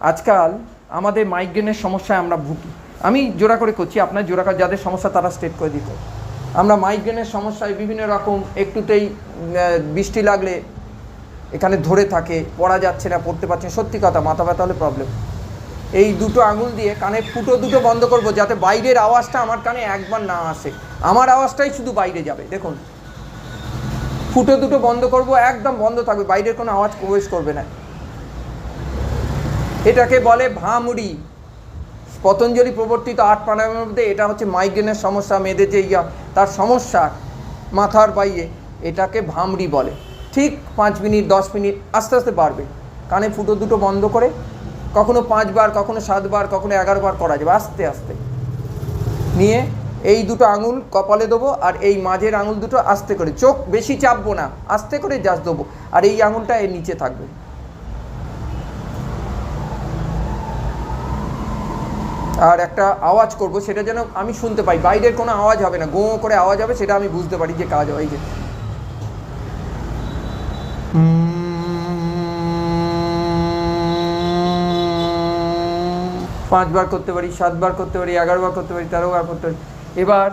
আজকাল আমাদের মাইগ্রেনের সমস্যায় আমরা ভুগি। আমি জোড়া করে করছি, আপনার জোড়া করে, যাদের সমস্যা তারা স্টেট করে দিত। আমরা মাইগ্রেনের সমস্যায় বিভিন্ন রকম একটুতেই বৃষ্টি লাগলে এখানে ধরে থাকে, পড়া যাচ্ছে না, পড়তে পারছে না। সত্যি কথা, মাথা ব্যথা হলে প্রবলেম এই দুটো আঙুল দিয়ে কানে ফুটো দুটো বন্ধ করব যাতে বাইরের আওয়াজটা আমার কানে একবার না আসে। আমার আওয়াজটাই শুধু বাইরে যাবে, দেখুন। ফুটো দুটো বন্ধ করব, একদম বন্ধ থাকবে, বাইরের কোনো আওয়াজ প্রবেশ করবে না। এটাকে বলে ভামুড়ি। পতঞ্জলি প্রবর্তিত আট প্রাণায়ামের মধ্যে এটা হচ্ছে মাইগ্রেনের সমস্যা, মেয়েদের যে ইয়া, তার সমস্যা মাথার বাইরে, এটাকে ভামড়ি বলে। ঠিক পাঁচ মিনিট, দশ মিনিট, আস্তে আস্তে বাড়বে। কানে ফুটো দুটো বন্ধ করে কখনো পাঁচবার, কখনো সাতবার, কখনো এগারোবার করা যাবে, আস্তে আস্তে। নিয়ে এই দুটো আঙুল কপালে দেবো আর এই মাঝের আঙুল দুটো আস্তে করে, চোখ বেশি চাপবো না, আস্তে করে জাস্ট দেবো। আর এই আঙুলটা এর নিচে থাকবে। আর একটা আওয়াজ করব, সেটা যেন আমি শুনতে পাই। বাইরের কোনো আওয়াজ হবে না, গো করে আওয়াজ হবে, সেটা আমি বুঝতে পারি যে কাজ হয় যে। পাঁচবার করতে পারি, সাতবার করতে পারি, এগারোবার করতে পারি, তেরোবার করতে পারি। এবার